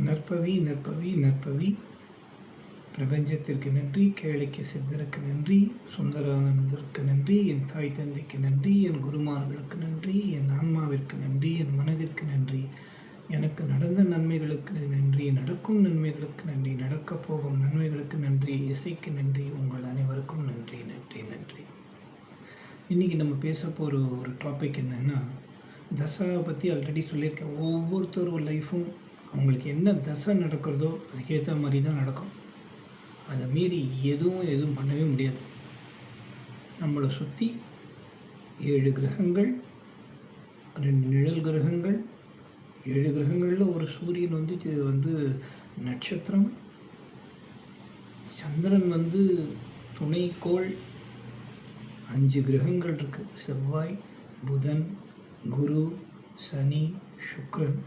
நற்பவி நற்பவி நற்பவி. பிரபஞ்சத்திற்கு நன்றி கேளைக்கு சித்தருக்கு நன்றி சுந்தரானந்தருக்கு நன்றி என் தாய் தந்தைக்கு நன்றி என் குருமார்களுக்கு நன்றி என் ஆன்மாவிற்கு நன்றி என் மனதிற்கு நன்றி. எனக்கு நடந்த நன்மைகளுக்கு நன்றி நடக்கும் நன்மைகளுக்கு நன்றி நடக்கப் போகும் நன்மைகளுக்கு நன்றி இசைக்கு நன்றி உங்கள் அனைவருக்கும் நன்றி நன்றி நன்றி. இன்றைக்கி நம்ம பேச போகிற ஒரு டாபிக் என்னென்னா தசாவை பற்றி ஆல்ரெடி சொல்லியிருக்கேன். ஒவ்வொருத்தரும் லைஃப்பும் அவங்களுக்கு என்ன தசை நடக்கிறதோ அதுக்கேற்ற மாதிரி தான் நடக்கும். அதை மீறி எதுவும் எதுவும் பண்ணவே முடியாது. நம்மளை சுற்றி ஏழு கிரகங்கள் ரெண்டு நிழல் கிரகங்கள் ஏழு கிரகங்களில் ஒரு சூரியன் வந்து இது வந்து நட்சத்திரம். சந்திரன் வந்து துணைக்கோள். அஞ்சு கிரகங்கள் இருக்குது செவ்வாய் புதன் குரு சனி சுக்ரன்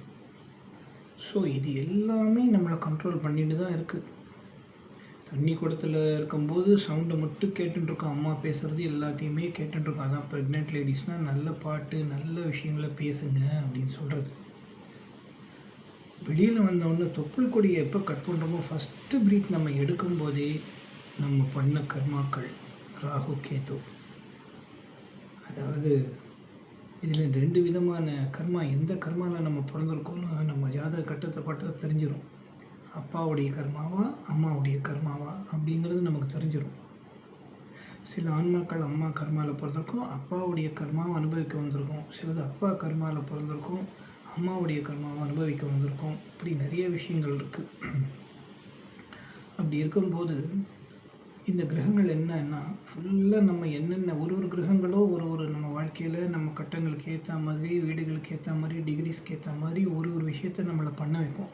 ஸோ இது எல்லாமே நம்மளை கண்ட்ரோல் பண்ணிட்டு தான் இருக்குது தண்ணி குடத்தில் இருக்கும்போது சவுண்டை மட்டும் கேட்டுருக்கோம் அம்மா பேசுகிறது எல்லாத்தையுமே கேட்டுருக்கோம் அதான் ப்ரெக்னென்ட் லேடிஸ்னால் நல்ல பாட்டு நல்ல விஷயங்களை பேசுங்க அப்படின்னு சொல்கிறது வெளியில் வந்தவுடனே தொப்புள் கொடியை எப்போ கட் பண்ணுறோமோ ஃபஸ்ட்டு ப்ரீத் நம்ம எடுக்கும்போதே நம்ம பண்ண கர்மாக்கள் ராகு கேது. அதாவது இதில் ரெண்டு விதமான கர்மா எந்த கர்மாவில் நம்ம பிறந்திருக்கோம்னு நம்ம ஜாதக கட்டத்தை பார்த்தா தெரிஞ்சிடும் அப்பாவுடைய கர்மாவா அம்மாவுடைய கர்மாவா அப்படிங்கிறது நமக்கு தெரிஞ்சிடும் சில ஆன்மாக்கள் அம்மா கர்மாவில் பிறந்திருக்கும் அப்பாவுடைய கர்மாவை அனுபவிக்க வந்திருக்கும். சிலது அப்பா கர்மாவில் பிறந்திருக்கும் அம்மாவுடைய கர்மாவை அனுபவிக்க வந்திருக்கும். இப்படி நிறைய விஷயங்கள் இருக்குது அப்படி இருக்கும்போது இந்த கிரகங்கள் என்னன்னா ஃபுல்லாக நம்ம என்னென்ன ஒரு ஒரு கிரகங்களோ ஒரு ஒரு நம்ம வாழ்க்கையில் நம்ம கட்டங்களுக்கு ஏற்ற மாதிரி வீடுகளுக்கு ஏற்ற மாதிரி டிகிரிஸ்க்கு ஏற்ற மாதிரி ஒரு ஒரு விஷயத்த நம்மளை பண்ண வைக்கும்.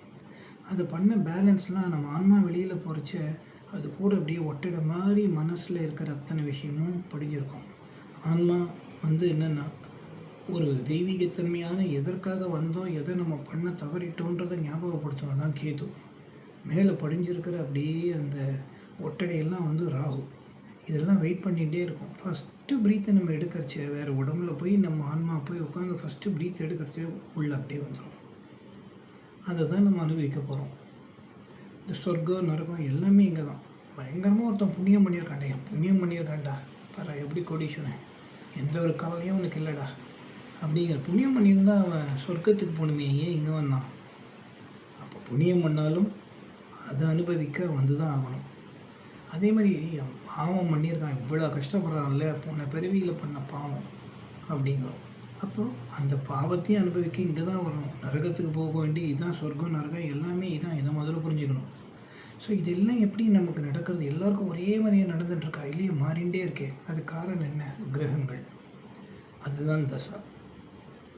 அது பண்ண பேலன்ஸ்லாம் நம்ம ஆன்மா வெளியில் போகிறச்ச அது கூட அப்படியே ஒட்டிட மாதிரி மனசில் இருக்கிற அத்தனை விஷயமும் படிஞ்சிருக்கும். ஆன்மா வந்து என்னென்னா ஒரு தெய்வீகத்தன்மையான எதற்காக வந்தோம் எதை நம்ம பண்ண தவறிட்டோன்றதை ஞாபகப்படுத்தணும் தான் கேது. மேலே படிஞ்சிருக்கிற அப்படியே அந்த ஒட்டடையெல்லாம் வந்து ராகு. இதெல்லாம் வெயிட் பண்ணிகிட்டே இருக்கும். ஃபஸ்ட்டு ப்ரீத்தை நம்ம எடுக்கிறச்ச வேறு உடம்புல போய் நம்ம ஆன்மா போய் உட்காந்து ஃபஸ்ட்டு ப்ரீத் எடுக்கிறச்சே உள்ள அப்படியே வந்துடும் அதை தான் நம்ம அனுபவிக்க போகிறோம் இந்த சொர்க்கம் நரகம் எல்லாமே இங்கே தான். பயங்கரமாக ஒருத்தன் புண்ணியம் பண்ணியிருக்காண்டா என் புண்ணியம் பண்ணியிருக்காண்டா பாரு எப்படி கோடீஸ்வரன்? எந்த ஒரு கவலையும் உனக்கு இல்லைடா. அப்படிங்கிற புண்ணியம் பண்ணியிருந்தா அவன் சொர்க்கத்துக்கு போகணுமே ஏன் இங்கே வந்தான்? அப்போ புண்ணியம் பண்ணாலும் அதை அனுபவிக்க வந்து தான் ஆகணும். அதே மாதிரி பாவம் பண்ணியிருக்கான் இவ்வளோ கஷ்டப்படுறான்ல போன பிறவியில் பண்ண பாவம் அப்படிங்கிறோம். அப்போ அந்த பாவத்தையும் அனுபவிக்க இங்கே தான் வரணும். நரகத்துக்கு போக வேண்டி இதுதான் சொர்க்கம் நரகம் எல்லாமே இதான். இதை முதல்ல புரிஞ்சுக்கணும். ஸோ இதெல்லாம் எப்படி நமக்கு நடக்கிறது? எல்லாருக்கும் ஒரே மாதிரியே நடந்துட்டுருக்கா? இல்லையே மாறிண்டே இருக்கே. அது காரணம் என்ன? கிரகங்கள். அதுதான் தசா.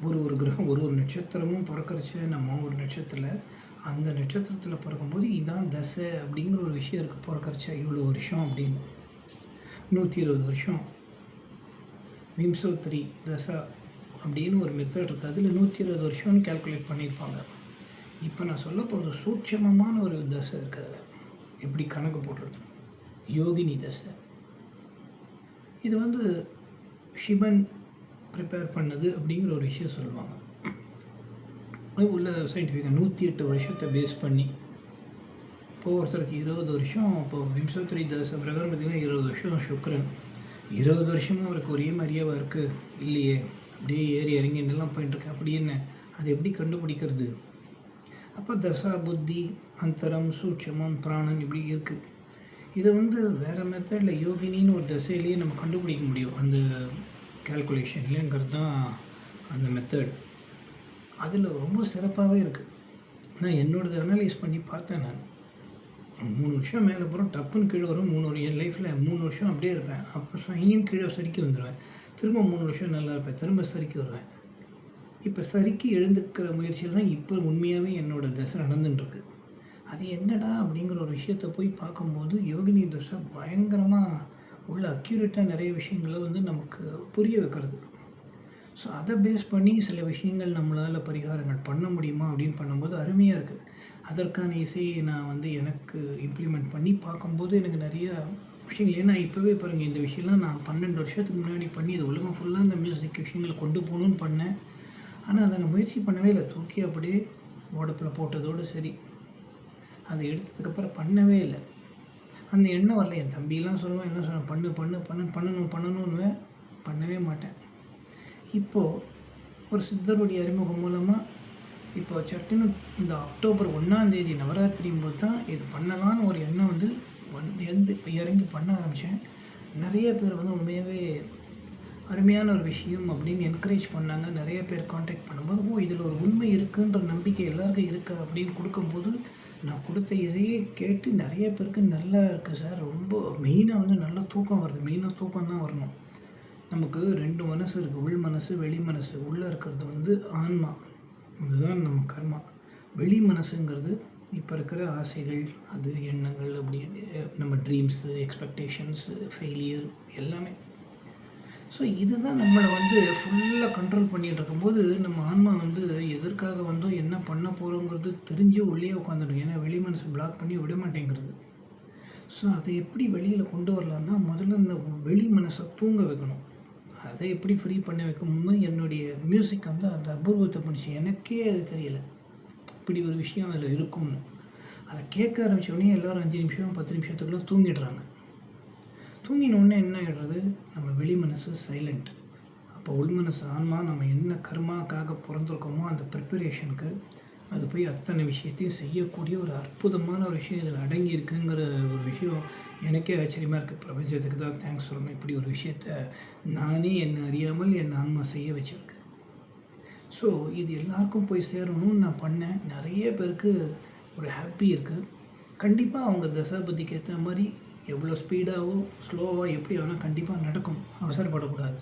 ஒரு ஒரு கிரகம் ஒரு ஒரு நட்சத்திரமும் பிறக்கறச்சு நம்ம ஒரு நட்சத்திரத்தில் அந்த நட்சத்திரத்தில் பிறக்கும்போது இதான் தசை அப்படிங்கிற ஒரு விஷயம் இருக்குது பிறக்கறச்சா இவ்வளோ வருஷம் அப்படின்னு. நூற்றி இருபது வருஷம். விம்சோத்ரி தசா அப்படின்னு ஒரு மெத்தட் இருக்குது அதில் நூற்றி இருபது வருஷம்னு கேல்குலேட் பண்ணியிருப்பாங்க. இப்போ நான் சொல்ல போகிறது சூட்சமமான ஒரு தசை இருக்குது அதில். எப்படி கணக்கு போடுறது? யோகினி தசை. இது வந்து சிவன் ப்ரிப்பேர் பண்ணது அப்படிங்கிற ஒரு விஷயம் சொல்லுவாங்க. உள்ள சயின்டிஃபிக்காக நூற்றி எட்டு வருஷத்தை பேஸ் பண்ணி இப்போது ஒருத்தருக்கு இருபது வருஷம் இப்போது விம்சோத்ரி தச பிரகாரம் பார்த்திங்கன்னா இருபது வருஷம் சுக்ரன் இருபது வருஷமும் அவருக்கு ஒரே மாதிரியாவா இருக்குது இல்லையே. அப்படியே ஏறி இறங்கி என்னெல்லாம் போயிட்டுருக்கு அப்படி என்ன? அது எப்படி கண்டுபிடிக்கிறது? அப்போ தசா புத்தி அந்தரம் சூட்சமம் பிராணன் இப்படி இருக்குது இதை வந்து வேறு மெத்தடில் யோகினின்னு ஒரு தசையிலேயே நம்ம கண்டுபிடிக்க முடியும். அந்த கேல்குலேஷன்லேங்கிறது தான் அந்த மெத்தட் அதில் ரொம்ப சிறப்பாகவே இருக்குது நான் என்னோடது அனலைஸ் பண்ணி பார்த்தேன் நான். மூணு வருஷம் மேலே போகிறோம் டப்புன்னு கீழே வரும். மூணு வரும் என் லைஃப்பில் மூணு வருஷம் அப்படியே இருப்பேன். அப்புறம் இங்கேயும் கீழே சறுக்கி வந்துடுவேன் திரும்ப மூணு வருஷம் நல்லா இருப்பேன். திரும்ப சறுக்கி வருவேன். இப்போ சறுக்கி எழுந்துக்கிற முயற்சியில் தான் இப்போ உண்மையாகவே என்னோடய தசை நடந்துட்டுருக்கு. அது என்னடா அப்படிங்கிற ஒரு விஷயத்தை போய் பார்க்கும்போது யோகினி தசை பயங்கரமாக உள்ள அக்யூரேட்டாக நிறைய விஷயங்களை வந்து நமக்கு புரிய வைக்கிறது. ஸோ அதை பேஸ் பண்ணி சில விஷயங்கள் நம்மளால் பரிகாரங்கள் பண்ண முடியுமா அப்படின்னு பண்ணும்போது அருமையாக இருக்குது அதற்கான இசையை நான் வந்து எனக்கு இம்ப்ளிமெண்ட் பண்ணி பார்க்கும்போது எனக்கு நிறைய விஷயங்கள். ஏன்னா இப்போவே பாருங்கள் இந்த விஷயம்லாம் நான் பன்னெண்டு வருஷத்துக்கு முன்னாடி பண்ணி இது உலகம் ஃபுல்லாக அந்த மியூசிக் விஷயங்களை கொண்டு போகணுன்னு பண்ணேன். ஆனால் அதை நான் முயற்சி பண்ணவே இல்லை. தூக்கி அப்படியே ஓடப்பில் போட்டதோடு சரி. அதை எடுத்ததுக்கப்புறம் பண்ணவே இல்லை. அந்த எண்ணம் வரல. என் தம்பிலாம் சொல்லுவேன் என்ன சொல்லுவேன் பண்ணு பண்ணு பண்ணு பண்ணணும் பண்ணணும்னு பண்ணவே மாட்டேன். இப்போது ஒரு சித்தருடைய அறிமுகம் மூலமாக இப்போ சட்டுன்னு இந்த அக்டோபர் ஒன்றாந்தேதி நவராத்திரியும் போது தான் இது பண்ணலான்னு ஒரு எண்ணம் வந்து வந்து இறங்கி பண்ண ஆரம்பித்தேன் நிறைய பேர் வந்து உண்மையாகவே அருமையான ஒரு விஷயம் அப்படின்னு என்கரேஜ் பண்ணாங்க. நிறைய பேர் காண்டாக்ட் பண்ணும்போது ஓ இதில் ஒரு உண்மை இருக்குன்ற நம்பிக்கை எல்லாருக்கும் இருக்குது அப்படின்னு கொடுக்கும்போது நான் கொடுத்த இதையே கேட்டு நிறைய பேருக்கு நல்லா இருக்குது சார். ரொம்ப மெயினாக வந்து நல்லா தூக்கம் வருது. மெயினாக தூக்கம் தான் வரணும். நமக்கு ரெண்டு மனசு இருக்குது உள் மனசு வெளி மனசு. உள்ளே இருக்கிறது வந்து ஆன்மா. அதுதான் நம்ம கர்மா. வெளி மனசுங்கிறது இப்போ இருக்கிற ஆசைகள் அது எண்ணங்கள் அப்படி நம்ம ட்ரீம்ஸு எக்ஸ்பெக்டேஷன்ஸு ஃபெயிலியர் எல்லாமே. ஸோ இதுதான் நம்மளை வந்து ஃபுல்லாக கண்ட்ரோல் பண்ணிகிட்டு இருக்கும்போது நம்ம ஆன்மா வந்து எதற்காக வந்தோ என்ன பண்ண போகிறோங்கிறது தெரிஞ்சு உள்ளே உட்காந்துடும். ஏன்னா வெளி மனசு பிளாக் பண்ணி விட மாட்டேங்கிறது. ஸோ அதை எப்படி வெளியில் கொண்டு வரலான்னா முதல்ல இந்த வெளி மனசை தூங்க வைக்கணும். அதை எப்படி ஃப்ரீ பண்ண வைக்கணும்னு என்னுடைய மியூசிக் வந்து அந்த அபூர்வத்தை பண்ணிச்சு. எனக்கே அது தெரியலை. இப்படி ஒரு விஷயம் அதில் இருக்கும்னு. அதை கேட்க ஆரம்பித்தோடனே எல்லோரும் அஞ்சு நிமிஷம் பத்து நிமிஷத்துக்குள்ளே தூங்கிடுறாங்க. தூங்கினோடனே என்ன ஆகிடுறது நம்ம வெளி மனசு சைலண்ட் அப்போ உள் மனசு ஆன்மா நம்ம என்ன கர்மாக்காக பிறந்திருக்கோமோ அந்த ப்ரிப்பரேஷனுக்கு அது போய் அத்தனை விஷயத்தையும் செய்யக்கூடிய ஒரு அற்புதமான ஒரு விஷயம் இதில் அடங்கி இருக்குங்கிற ஒரு விஷயம் எனக்கே ஆச்சரியமாக இருக்குது பிரபஞ்சத்துக்கு தான் தேங்க்ஸ் சொல்லணும். இப்படி ஒரு விஷயத்த நானே என்னை அறியாமல் என் ஆன்மா செய்ய வச்சுருக்கு. ஸோ இது எல்லாருக்கும் போய் சேரணும்னு நான் பண்ணேன். நிறைய பேருக்கு ஒரு ஹாப்பி இருக்குது கண்டிப்பாக அவங்க தசாபதிக்கு ஏற்ற மாதிரி எவ்வளோ ஸ்பீடாகவோ ஸ்லோவாக எப்படி வேணால் கண்டிப்பாக நடக்கும். அவசரப்படக்கூடாது.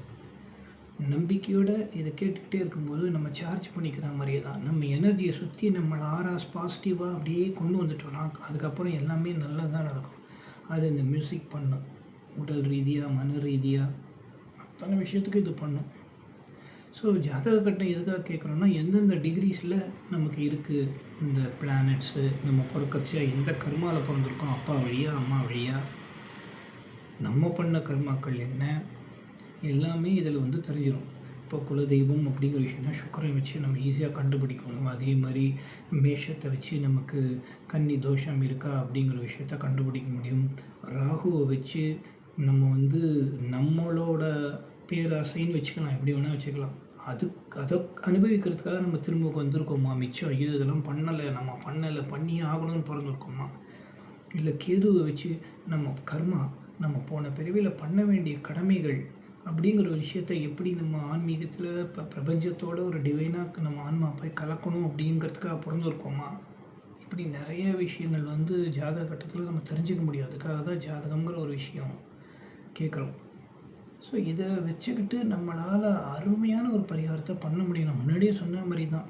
நம்பிக்கையோடு இதை கேட்டுக்கிட்டே இருக்கும்போது நம்ம சார்ஜ் பண்ணிக்கிற மாதிரியே தான் நம்ம எனர்ஜியை சுற்றி நம்மளை ஆராஸ் பாசிட்டிவாக அப்படியே கொண்டு வந்துட்டோம்னா அதுக்கப்புறம் எல்லாமே நல்லதாக நடக்கும். அது இந்த மியூசிக் பண்ணும். உடல் ரீதியாக மன ரீதியாக அத்தனை விஷயத்துக்கு இது பண்ணும். ஸோ ஜாதக கட்டம் எதுக்காக கேட்குறோன்னா எந்தெந்த டிகிரிஸில் நமக்கு இருக்குது இந்த பிளானட்ஸு நம்ம பிறக்கறச்சா எந்த கர்மாவில் பிறந்திருக்கோம்? அப்பா வழியாக அம்மா வழியாக நம்ம பண்ண கர்மாக்கள் என்ன? எல்லாமே இதில் வந்து தெரிஞ்சிடும் இப்போ குலதெய்வம் அப்படிங்கிற விஷயம்னா சுக்கரை வச்சு நம்ம ஈஸியாக கண்டுபிடிக்கணும். அதே மாதிரி மேஷத்தை வச்சு நமக்கு கன்னி தோஷம் இருக்கா அப்படிங்கிற விஷயத்த கண்டுபிடிக்க முடியும். ராகுவை வச்சு நம்ம வந்து நம்மளோட பேராசைன்னு வச்சுக்கலாம். எப்படி வேணால் வச்சுக்கலாம். அது அதை அனுபவிக்கிறதுக்காக நம்ம திரும்ப வந்திருக்கோமா? மிச்சம் ஐயோ இதெல்லாம் பண்ணலை. நம்ம பண்ணலை. பண்ணியே ஆகணும்னு பிறந்திருக்கோமா? இல்லை கேதுவை வச்சு நம்ம கர்மா நம்ம போன பிறவியில் பண்ண வேண்டிய கடமைகள் அப்படிங்கிற ஒரு விஷயத்த எப்படி நம்ம ஆன்மீகத்தில் இப்போ பிரபஞ்சத்தோட ஒரு டிவைனாக நம்ம ஆன்மா போய் கலக்கணும் அப்படிங்கிறதுக்காக பிறந்திருக்கோமா இப்படி நிறைய விஷயங்கள் வந்து ஜாதக கட்டத்தில் நம்ம தெரிஞ்சுக்க முடியும். அதுக்காக தான் ஜாதகங்கிற ஒரு விஷயம் கேட்குறோம் ஸோ இதை வச்சுக்கிட்டு நம்மளால் அருமையான ஒரு பரிகாரத்தை பண்ண முடியும். நான் முன்னாடியே சொன்ன மாதிரி தான்.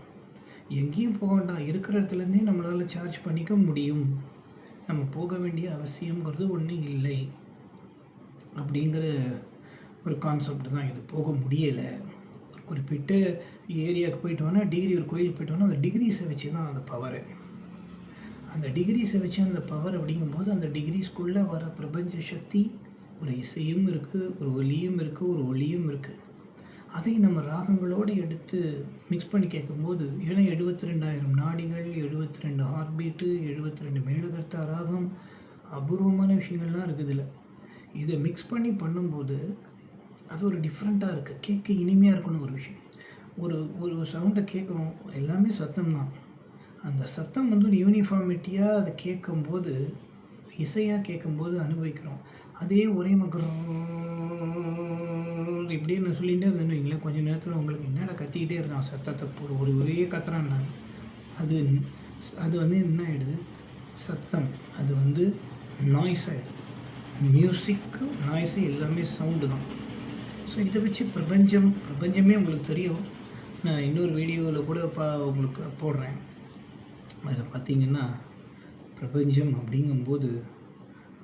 எங்கேயும் போக வேண்டாம். இருக்கிற இடத்துலேருந்தே நம்மளால் சார்ஜ் பண்ணிக்க முடியும். நம்ம போக வேண்டிய அவசியங்கிறது ஒன்றும் இல்லை. அப்படிங்கிற ஒரு கான்செப்ட் தான். இது போக முடியலை. ஒரு குறிப்பிட்ட ஏரியாவுக்கு போயிட்டோன்னா டிகிரி ஒரு கோயிலுக்கு போயிட்டோன்னா அந்த டிகிரிஸை வச்சு தான் அந்த பவரு அந்த டிகிரிஸை வச்சு அந்த பவர் அப்படிங்கும்போது அந்த டிகிரிஸ்குள்ளே வர பிரபஞ்ச சக்தி ஒரு இசையும் இருக்குது ஒரு ஒலியும் இருக்குது ஒரு ஒளியும் இருக்குது அதை நம்ம ராகங்களோடு எடுத்து மிக்ஸ் பண்ணி கேட்கும்போது ஏன்னா எழுபத்தி ரெண்டாயிரம் நாடிகள் எழுபத்தி ரெண்டு ஹார்ட்பீட்டு எழுபத்தி ரெண்டு மேலகர்த்தா ராகம் அபூர்வமான விஷயங்கள்லாம் இருக்குது இதில் இதை மிக்ஸ் பண்ணி பண்ணும்போது அது ஒரு டிஃப்ரெண்ட்டாக இருக்குது கேட்க இனிமையாக இருக்கணும் ஒரு விஷயம். ஒரு ஒரு சவுண்டை கேட்குறோம் எல்லாமே சத்தம் தான் அந்த சத்தம் வந்து ஒரு யூனிஃபார்மிட்டியாக அதை கேட்கும்போது இசையாக கேட்கும்போது அனுபவிக்கிறோம். அதே ஒரே மக்கள் இப்படியே நான் சொல்லிகிட்டே இருந்தேன்னு வைங்களேன். கொஞ்சம் நேரத்தில் உங்களுக்கு என்னடா கத்திக்கிட்டே இருக்கான்? சத்தத்தை ஒரு ஒரு ஒரே கத்துறான் நான். அது அது வந்து என்ன ஆகிடுது சத்தம். அது வந்து நாய்ஸ் ஆகிடுது மியூசிக்கு நாய்ஸு எல்லாமே சவுண்டு தான். ஸோ இதை வச்சு பிரபஞ்சம் பிரபஞ்சமே உங்களுக்கு தெரியும். நான் இன்னொரு வீடியோவில் கூட பா உங்களுக்கு போடுறேன். அதில் பார்த்தீங்கன்னா பிரபஞ்சம் அப்படிங்கும்போது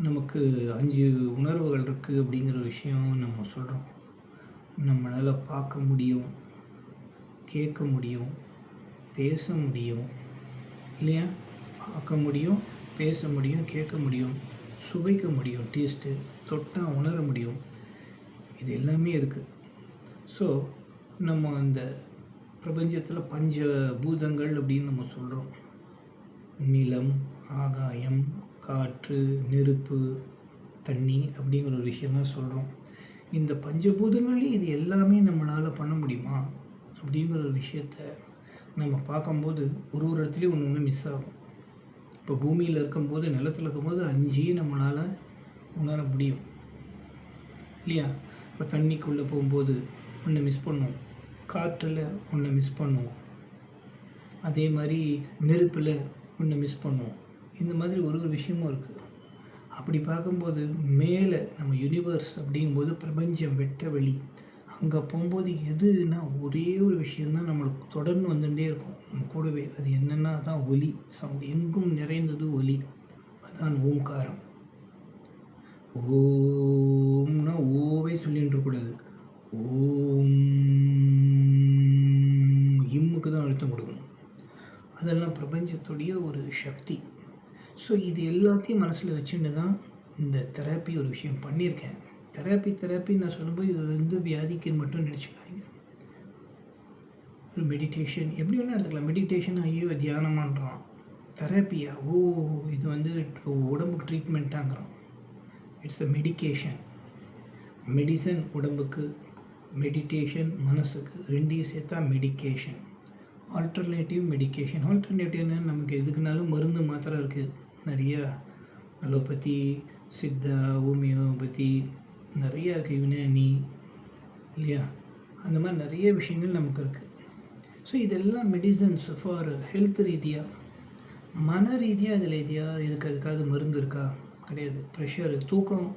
நமக்கு அஞ்சு உணர்வுகள் இருக்குது அப்படிங்கிற விஷயம் நம்ம சொல்கிறோம் நம்மளால் பார்க்க முடியும் கேட்க முடியும் பேச முடியும் இல்லையா? பார்க்க முடியும் பேச முடியும் கேட்க முடியும் சுவைக்க முடியும் டேஸ்ட்டு தொட்டால் உணர முடியும். இது எல்லாமே இருக்குது ஸோ நம்ம அந்த பிரபஞ்சத்தில் பஞ்ச பூதங்கள் அப்படின்னு நம்ம சொல்கிறோம் நிலம் ஆகாயம் காற்று நெருப்பு தண்ணி அப்படிங்கிற ஒரு விஷயம்லாம் சொல்கிறோம் இந்த பஞ்சபூதங்கள்லேயும் இது எல்லாமே நம்மளால் பண்ண முடியுமா? அப்படிங்கிற ஒரு விஷயத்த நம்ம பார்க்கும்போது ஒரு ஒரு இடத்துலையும் ஒன்று ஒன்று மிஸ் ஆகும். இப்போ பூமியில் இருக்கும்போது நிலத்தில் இருக்கும்போது அஞ்சையும் நம்மளால் உணர முடியும். இல்லையா? இப்போ தண்ணிக்குள்ளே போகும்போது ஒன்று மிஸ் பண்ணுவோம் காற்றில் ஒன்று மிஸ் பண்ணுவோம் அதே மாதிரி நெருப்பில் ஒன்று மிஸ் பண்ணுவோம் இந்த மாதிரி ஒரு ஒரு விஷயமும் இருக்குது அப்படி பார்க்கும்போது மேலே நம்ம யூனிவர்ஸ் அப்படிங்கும்போது பிரபஞ்சம் வெட்ட வெளி. அங்கே போகும்போது எதுனா ஒரே ஒரு விஷயந்தான் நம்மளுக்கு தொடர்ந்து வந்துகிட்டே இருக்கும். நம்ம கூடவே அது என்னென்னா தான் ஒலி. சவுண்ட் எங்கும் நிறைந்தது ஒலி. அதான் ஓம்காரம். ஓம்னா ஓவே சொல்லிட்டு இருக்கக்கூடாது ஓம் இம்முக்கு தான் அழுத்தம் கொடுக்கணும். அதெல்லாம் பிரபஞ்சத்துடைய ஒரு சக்தி. ஸோ இது எல்லாத்தையும் மனசில் வச்சுட்டு தான் இந்த தெராப்பி ஒரு விஷயம் பண்ணியிருக்கேன். தெராப்பி தெராப்பி நான் சொல்லும்போது இது வந்து வியாதிக்குன்னு மட்டும் நினச்சிக்காதீங்க. ஒரு மெடிடேஷன் எப்படி வேணால் எடுத்துக்கலாம். மெடிடேஷன் ஐயோ தியானமான்றான். தெராப்பியா தெரப்பியா ஓ இது வந்து உடம்புக்கு ட்ரீட்மெண்ட்டாங்கிறோம் இட்ஸ் அ மெடிக்கேஷன் மெடிசன் உடம்புக்கு மெடிடேஷன் மனசுக்கு ரெண்டையும் சேர்த்தா மெடிக்கேஷன் ஆல்டர்னேட்டிவ் மெடிக்கேஷன் ஆல்டர்னேட்டிவ்னு நமக்கு எதுக்குனாலும் மருந்து மாத்திரம் இருக்குது நிறையா அலோபதி சித்தா ஹோமியோபதி நிறைய இருக்குது யுனானி இல்லையா? அந்த மாதிரி நிறைய விஷயங்கள் நமக்கு இருக்குது ஸோ இதெல்லாம் மெடிசன்ஸ் ஃபார் ஹெல்த் ரீதியாக மன ரீதியாக இதில் எதையா இதுக்கு அதுக்காவது மருந்து இருக்கா? கிடையாது. ப்ரெஷரு தூக்கம்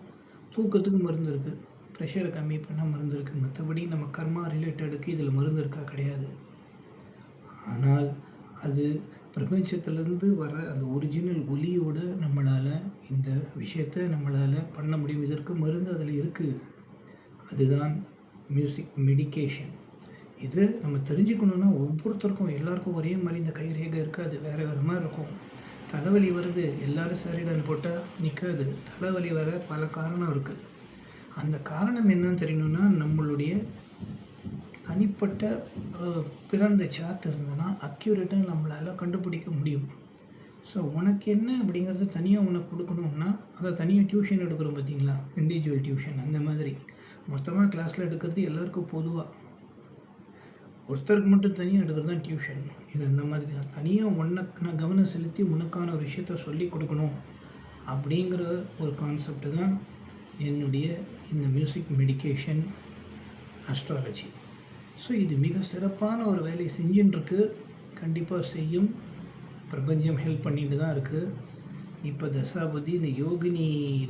தூக்கத்துக்கு மருந்து இருக்குது ப்ரெஷரை கம்மி பண்ணால் மருந்து இருக்குது மற்றபடி நம்ம கர்மா ரிலேட்டடுக்கு இதில் மருந்து இருக்கா கிடையாது. ஆனால் அது பிரபஞ்சத்திலேருந்து வர அந்த ஒரிஜினல் ஒலியோட நம்மளால் இந்த விஷயத்தை நம்மளால் பண்ண முடியும். இதற்கு மருந்து அதில் இருக்குது அதுதான் மியூசிக் மெடிக்கேஷன் இதை நம்ம தெரிஞ்சுக்கணுன்னா ஒவ்வொருத்தருக்கும் எல்லாருக்கும் ஒரே மாதிரி இந்த கை ரேகை இருக்காது. வேறு வேறு மாதிரி இருக்கும். தலைவலி வருது எல்லோரும் சரிடன் போட்டால் நிற்காது தலைவலி வர பல காரணம் இருக்குது அந்த காரணம் என்னன்னு தெரியணுன்னா நம்மளுடைய தனிப்பட்ட பிறந்த சார்ட் இருந்ததுன்னா அக்யூரேட்டாக நம்மளால் கண்டுபிடிக்க முடியும். ஸோ உனக்கு என்ன அப்படிங்கிறத தனியாக உனக்கு கொடுக்கணும்னா அதை தனியாக டியூஷன் எடுக்கிறோம் பார்த்தீங்களா இண்டிவிஜுவல் டியூஷன் அந்த மாதிரி. மொத்தமாக கிளாஸில் எடுக்கிறது எல்லாருக்கும் பொதுவாக ஒருத்தருக்கு மட்டும் தனியாக எடுக்கிறது தான் டியூஷன் இது இந்த மாதிரி தான் தனியாக உனக்கு நான் கவனம் செலுத்தி உனக்கான ஒரு விஷயத்த சொல்லி கொடுக்கணும் அப்படிங்கிற ஒரு கான்செப்ட் தான் என்னுடைய இந்த மியூசிக் மெடிக்கேஷன் அஸ்ட்ராலஜி ஸோ இது மிக சிறப்பான ஒரு வேலையை செஞ்சுட்டுருக்கு கண்டிப்பாக செய்யும். பிரபஞ்சம் ஹெல்ப் பண்ணிட்டு தான் இருக்குது இப்போ தசாபதி இந்த யோகினி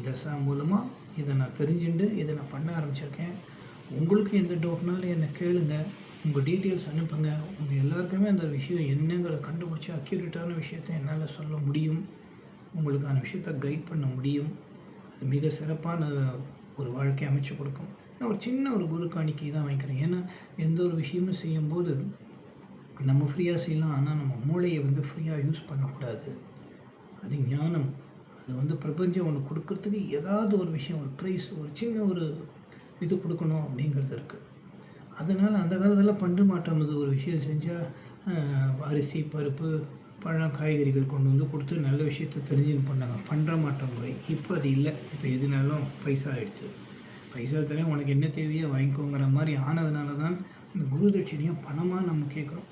தசா மூலமாக இதை நான் தெரிஞ்சுட்டு இதை நான் பண்ண ஆரம்பிச்சிருக்கேன். உங்களுக்கு எந்த டவுட்னாலும் என்னை கேளுங்கள் உங்கள் டீட்டெயில்ஸ் அனுப்புங்க. உங்கள் எல்லாருக்குமே அந்த விஷயம் என்னங்கிறத கண்டுபிடிச்சி அக்யூரேட்டான விஷயத்தை என்னால் சொல்ல முடியும். உங்களுக்கான விஷயத்தை கைட் பண்ண முடியும். அது மிக சிறப்பான ஒரு வாழ்க்கை அமைச்சு கொடுக்கும். நான் ஒரு சின்ன ஒரு குரு காணிக்கை தான் வைக்கிறேன். ஏன்னா எந்த ஒரு விஷயமும் செய்யும்போது நம்ம ஃப்ரீயாக செய்யலாம். ஆனால் நம்ம மூளையை வந்து ஃப்ரீயாக யூஸ் பண்ணக்கூடாது. அது ஞானம். அது வந்து பிரபஞ்சம் ஒன்று கொடுக்கறதுக்கு ஏதாவது ஒரு விஷயம் ஒரு ப்ரைஸ் ஒரு சின்ன ஒரு இது கொடுக்கணும் அப்படிங்கிறது இருக்குது அதனால் அந்த காலத்தில் பண்டு மாற்றம் ஒரு விஷயம் செஞ்சால் அரிசி பருப்பு பழம் காய்கறிகள் கொண்டு வந்து கொடுத்து நல்ல விஷயத்த தெரிஞ்சுன்னு பண்ணாங்க. பண்ணுற மாற்றம் முறை. இப்போ அது இல்லை. இப்போ எதுனாலும் பைசா ஆகிடுச்சு பைசா தரேன் உனக்கு என்ன தேவையோ வாங்கிக்கோங்கிற மாதிரி ஆனதுனால தான் இந்த குரு தட்சிணையும் பணமாக நம்ம கேட்குறோம்.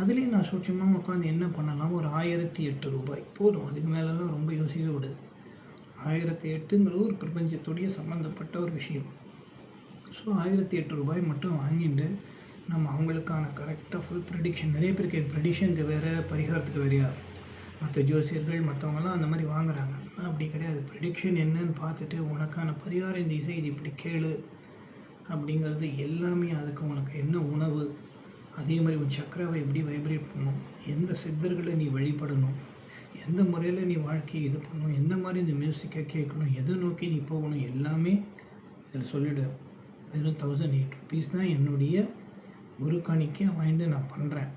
அதுலேயும் நான் சூட்சமாக உட்காந்து என்ன பண்ணலாம்? ஒரு ஆயிரத்தி எட்டு ரூபாய். போதும். அதுக்கு மேலெலாம் ரொம்ப யோசிக்க விடுது ஆயிரத்தி எட்டுங்கிறது ஒரு பிரபஞ்சத்துடைய சம்மந்தப்பட்ட ஒரு விஷயம். ஸோ ஆயிரத்தி எட்டு ரூபாய் மட்டும் வாங்கிட்டு நம்ம அவங்களுக்கான கரெக்டாக ஃபுல் ப்ரெடிக்ஷன் நிறைய பேருக்கு ப்ரெடிக்ஷனுக்கு வேறு பரிகாரத்துக்கு வேறையா? மற்ற ஜோசியர்கள் மற்றவங்கலாம் அந்த மாதிரி வாங்குறாங்க. அப்படி கிடையாது. ப்ரெடிக்ஷன் என்னன்னு பார்த்துட்டு உனக்கான பரிகாரம் இந்த இசை இது இப்படி கேளு அப்படிங்கிறது எல்லாமே அதுக்கு உனக்கு என்ன உணவு? அதே மாதிரி உன் சக்கராவை எப்படி வைப்ரேட் பண்ணணும் எந்த சித்தர்களை நீ வழிபடணும்? எந்த முறையில் நீ வாழ்க்கையை இது பண்ணணும் எந்த மாதிரி இந்த மியூசிக்கை கேட்கணும்? எதை நோக்கி நீ போகணும்? எல்லாமே இதில் சொல்லிவிடுவேன் வெறும் தௌசண்ட் எயிட் ருபீஸ் தான் என்னுடைய குரு வாங்கிட்டு நான் பண்ணுறேன்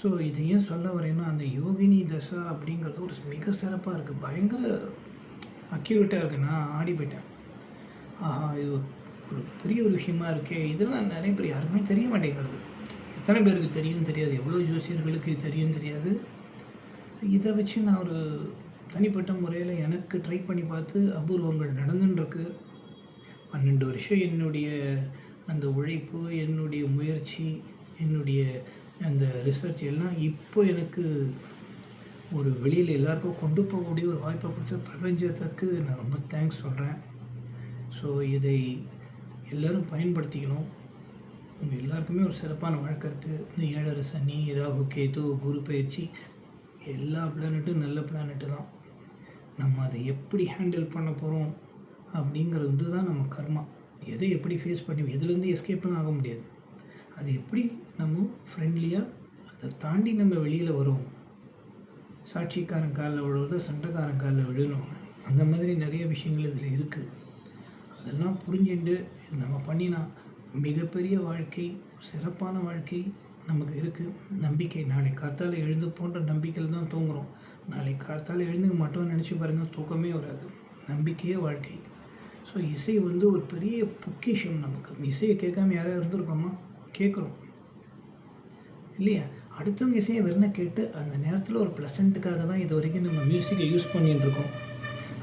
ஸோ இதை ஏன் சொல்ல வரேன்னா அந்த யோகினி தசா அப்படிங்கிறது ஒரு மிக சிறப்பாக இருக்குது பயங்கர அக்யூரேட்டாக இருக்குது நான் ஆடி போயிட்டேன். ஆஹா இது ஒரு பெரிய ஒரு விஷயமா இருக்கே. இதெல்லாம் நிறைய பேர் யாருமே தெரிய மாட்டேங்கிறது. எத்தனை பேருக்கு தெரியும் தெரியாது. எவ்வளோ ஜோசியர்களுக்கு தெரியும் தெரியாது. இதை வச்சு நான் ஒரு தனிப்பட்ட முறையில் எனக்கு ட்ரை பண்ணி பார்த்து அபூர்வங்கள் நடந்துட்டுருக்கு பன்னெண்டு வருஷம் என்னுடைய அந்த உழைப்பு என்னுடைய முயற்சி என்னுடைய அந்த ரிசர்ச் எல்லாம் இப்போ எனக்கு ஒரு வெளியில் எல்லாருக்கும் கொண்டு போகக்கூடிய ஒரு வாய்ப்பை கொடுத்த பிரபஞ்சத்துக்கு நான் ரொம்ப தேங்க்ஸ் சொல்கிறேன் ஸோ இதை எல்லோரும் பயன்படுத்திக்கணும். உங்கள் எல்லாருக்குமே ஒரு சிறப்பான வழக்கம் இருக்குது இந்த ஏழரை சனி ராகு கேது குரு பயிற்சி எல்லா பிளானட்டும் நல்ல பிளானட்டு தான். நம்ம அதை எப்படி ஹேண்டில் பண்ண போகிறோம் அப்படிங்கிறது வந்து தான் நம்ம கர்மா. எதை எப்படி ஃபேஸ் பண்ணி எதுலேருந்து எஸ்கேப்னு ஆக முடியாது. அது எப்படி நம்ம ஃப்ரெண்ட்லியாக அதை தாண்டி நம்ம வெளியில் வரும். சாட்சிக்காரன் காலில் விழுவதோ சண்டைக்காரன் காலில் விழுணுவாங்க அந்த மாதிரி நிறைய விஷயங்கள் இதில் இருக்குது அதெல்லாம் புரிஞ்சுட்டு இது நம்ம பண்ணினா மிகப்பெரிய வாழ்க்கை சிறப்பான வாழ்க்கை நமக்கு இருக்குது நம்பிக்கை நாளை காத்தால் எழுந்து போன்ற நம்பிக்கையில் தான் தூங்குகிறோம் நாளை காத்தால் எழுந்துக்க மாட்டோம்னு நினச்சி பாருங்கள் தூக்கமே வராது. நம்பிக்கையே வாழ்க்கை. ஸோ இசை வந்து ஒரு பெரிய பொக்கிஷம் நமக்கு. இசையை கேட்காம யாராவது இருந்திருக்கோமா? கேட்குறோம். இல்லையா? அடுத்தவங்க இசையை வெறும் கேட்டு அந்த நேரத்தில் ஒரு ப்ளசண்ட்டுக்காக தான் இது வரைக்கும் நம்ம மியூசிக்கை யூஸ் பண்ணிகிட்டு இருக்கோம்.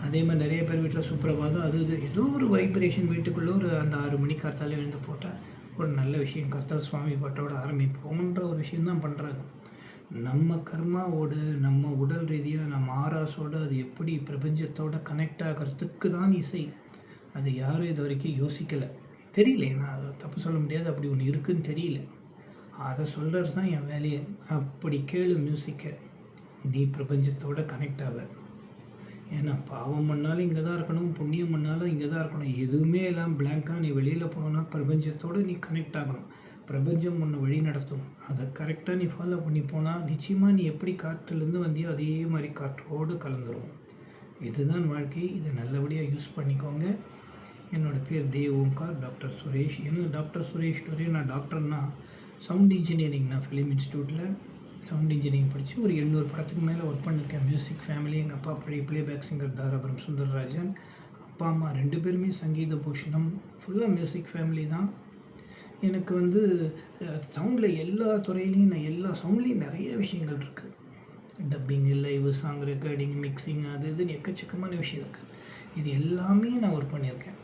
அதே மாதிரி நிறைய பேர் வீட்டில் சுப்பிரபாதம் அது இது ஏதோ ஒரு வைப்ரேஷன் வீட்டுக்குள்ளே ஒரு அந்த ஆறு மணி கர்த்தால எழுந்து போட்டால் ஒரு நல்ல விஷயம். கர்த்தால் சுவாமி பாட்டோட ஆரம்பிப்போம்ன்ற ஒரு விஷயம் தான் பண்ணுறாங்க நம்ம கர்மாவோடு நம்ம உடல் ரீதியாக நம்ம ஆராசோடு அது எப்படி பிரபஞ்சத்தோட கனெக்ட் ஆகிறதுக்கு தான் இசை. அது யாரும் இது வரைக்கும் யோசிக்கலை. தெரியல நான் தப்பு சொல்ல முடியாது அப்படி ஒன்று இருக்குன்னு தெரியல. அதை சொல்கிறது தான் என் வேலையை. அப்படி கேளு மியூசிக்கை. நீ பிரபஞ்சத்தோட கனெக்ட் ஆக ஏன்னா பாவம் பண்ணாலும் இங்கே தான் இருக்கணும் புண்ணியம் பண்ணாலும் இங்கே தான் இருக்கணும். எதுவுமே எல்லாம் பிளாங்காக நீ வெளியில் போனோன்னா பிரபஞ்சத்தோடு நீ கனெக்ட் ஆகணும். பிரபஞ்சம் ஒன்று வழி நடத்தும். அதை கரெக்டாக நீ ஃபாலோ பண்ணி போனால் நிச்சயமாக நீ எப்படி காற்றுலேருந்து வந்தியோ அதே மாதிரி காற்றோடு கலந்துரும். இதுதான் வாழ்க்கை. இதை நல்லபடியாக யூஸ் பண்ணிக்கோங்க. என்னோடய பேர் தேவ் ஓம்கார் டாக்டர் சுரேஷ். என்ன டாக்டர் சுரேஷ் வரையும் நான் டாக்டர்னா சவுண்ட் இன்ஜினியரிங். நான் ஃபிலிம் இன்ஸ்டியூட்டில் சவுண்ட் இன்ஜினியரிங் படித்து ஒரு எண்ணூறு படத்துக்கு மேலே ஒர்க் பண்ணியிருக்கேன் மியூசிக் ஃபேமிலி எங்கள் அப்பா பழைய பிளேபேக் சிங்கர் தாராபுரம் சுந்தரராஜன். அப்பா அம்மா ரெண்டு பேருமே சங்கீத பூஷணம். ஃபுல்லாக மியூசிக் ஃபேமிலி தான். எனக்கு வந்து சவுண்டில் எல்லா துறையிலையும் நான் எல்லா சவுண்ட்லேயும் நிறைய விஷயங்கள் இருக்குது dubbing live song recording mixing அது இதுன்னு எக்கச்சக்கமான விஷயம் இருக்குது இது எல்லாமே நான் ஒர்க் பண்ணியிருக்கேன்.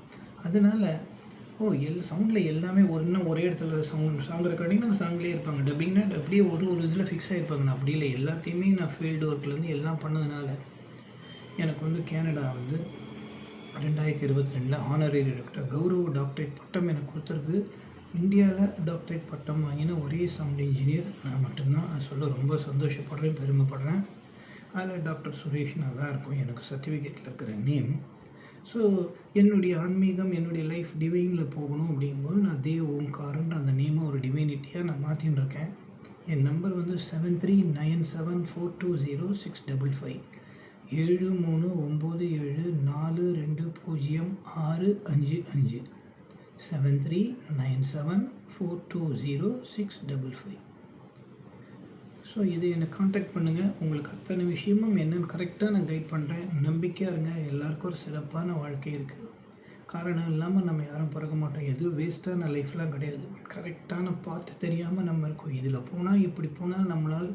அதனால் ஓ எல் சவுண்டில் எல்லாமே ஒரு இன்னும் ஒரே இடத்துல சவுண்ட் சாங் ரெக்கார்டிங் அந்த சாங்லேயே இருப்பாங்க. டப்பிங்னா அப்படியே ஒரு ஒரு இதில் ஃபிக்ஸ் ஆகிருப்பாங்க நான் அப்படி இல்லை. எல்லாத்தையுமே நான் ஃபீல்டு ஒர்க்லேருந்து எல்லாம் பண்ணதுனால எனக்கு வந்து கேனடா வந்து ரெண்டாயிரத்தி இருபத்தி ரெண்டில் ஆனரரி டாக்டர் கௌரவ டாக்டரேட் பட்டம் எனக்கு கொடுத்துருக்கு. இந்தியாவில் டாக்டரேட் பட்டம் வாங்கின ஒரே சவுண்ட் இன்ஜினியர் நான் மட்டும்தான். அதை சொல்ல ரொம்ப சந்தோஷப்படுறேன் பெருமைப்படுறேன். அதில் டாக்டர் சுரேஷ்னா தான் இருக்கும். எனக்கு சர்டிஃபிகேட்டில் இருக்கிற நேம் ஸோ என்னுடைய ஆன்மீகம் என்னுடைய லைஃப் டிவைனில் போகணும் அப்படிங்கும்போது நான் தேவ் ஓம்காரன்ற அந்த நேமை ஒரு டிவைனிட்டியாக நான் மாற்றின்னு இருக்கேன் என் நம்பர் வந்து seven three nine seven four two zero six double five ஏழு மூணு ஒம்பது ஏழு நாலு ரெண்டு பூஜ்ஜியம் ஆறு அஞ்சு அஞ்சு. Seven three nine seven four two zero six double five so இது என்னை காண்டாக்ட் பண்ணுங்கள் உங்களுக்கு அத்தனை விஷயமும் என்னென்னு கரெக்டாக நான் கைட் பண்ணுறேன் நம்பிக்கையாக இருங்க. எல்லாருக்கும் ஒரு சிறப்பான வாழ்க்கை இருக்குது காரணம் இல்லாமல் நம்ம யாரும் பிறக்க மாட்டோம். எதுவும் வேஸ்ட்டான லைஃப்லாம் கிடையாது. கரெக்டான பார்த்து தெரியாமல் நம்ம இருக்கோம். இதில் போனால் இப்படி போனால் நம்மளால்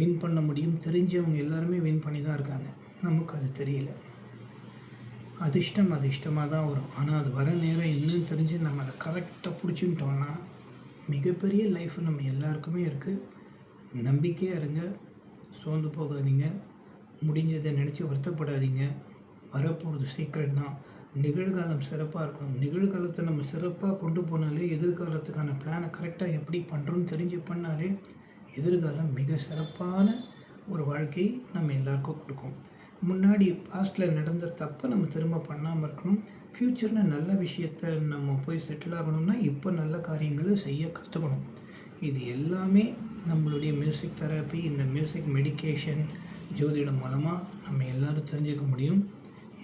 வின் பண்ண முடியும். தெரிஞ்சவங்க எல்லாருமே வின் பண்ணி தான் இருக்காங்க. நமக்கு அது தெரியல. அதிர்ஷ்டம் அதிர்ஷ்டமாக தான் வரும். ஆனால் அது வர நேரம் என்னன்னு தெரிஞ்சு நம்ம அதை கரெக்டாக பிடிச்சிக்கிட்டோம்னா மிகப்பெரிய லைஃப் நம்ம எல்லாருக்குமே இருக்குது நம்பிக்கையாக இருங்க. சோர்ந்து போகாதீங்க. முடிஞ்சதை நினச்சி வருத்தப்படாதீங்க. வரப்போகிறது சீக்கிரம் தான். நிகழ்காலம் சிறப்பாக இருக்கணும். நிகழ்காலத்தை நம்ம சிறப்பாக கொண்டு போனாலே எதிர்காலத்துக்கான பிளானை கரெக்டாக எப்படி பண்ணுறோன்னு தெரிஞ்சு பண்ணாலே எதிர்காலம் மிக சிறப்பான ஒரு வாழ்க்கை நம்ம எல்லாருக்கும் கொடுக்கும். முன்னாடி பாஸ்ட்டில் நடந்த தப்பை நம்ம திரும்ப பண்ணாமல் இருக்கணும். ஃப்யூச்சரில் நல்ல விஷயத்த நம்ம போய் செட்டில் ஆகணும்னா இப்போ நல்ல காரியங்களை செய்ய கற்றுக்கணும் இது எல்லாமே நம்மளுடைய மியூசிக் தெரப்பி இந்த மியூசிக் மெடிக்கேஷன் ஜோதிடம் மூலமாக நம்ம எல்லோரும் தெரிஞ்சுக்க முடியும்.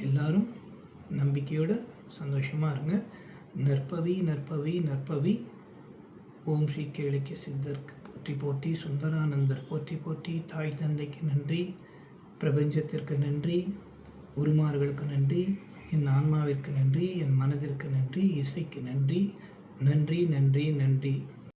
எல்லோரும் நம்பிக்கையோடு சந்தோஷமாக இருங்க. நற்பவி நற்பவி நற்பவி. ஓம் ஸ்ரீ கேளிக்க சித்தருக்கு போற்றி போற்றி சுந்தரானந்தர் போற்றி போற்றி தாய் தந்தைக்கு நன்றி பிரபஞ்சத்திற்கு நன்றி உருமார்களுக்கு நன்றி என் ஆன்மாவிற்கு நன்றி என் மனதிற்கு நன்றி இசைக்கு நன்றி நன்றி நன்றி நன்றி.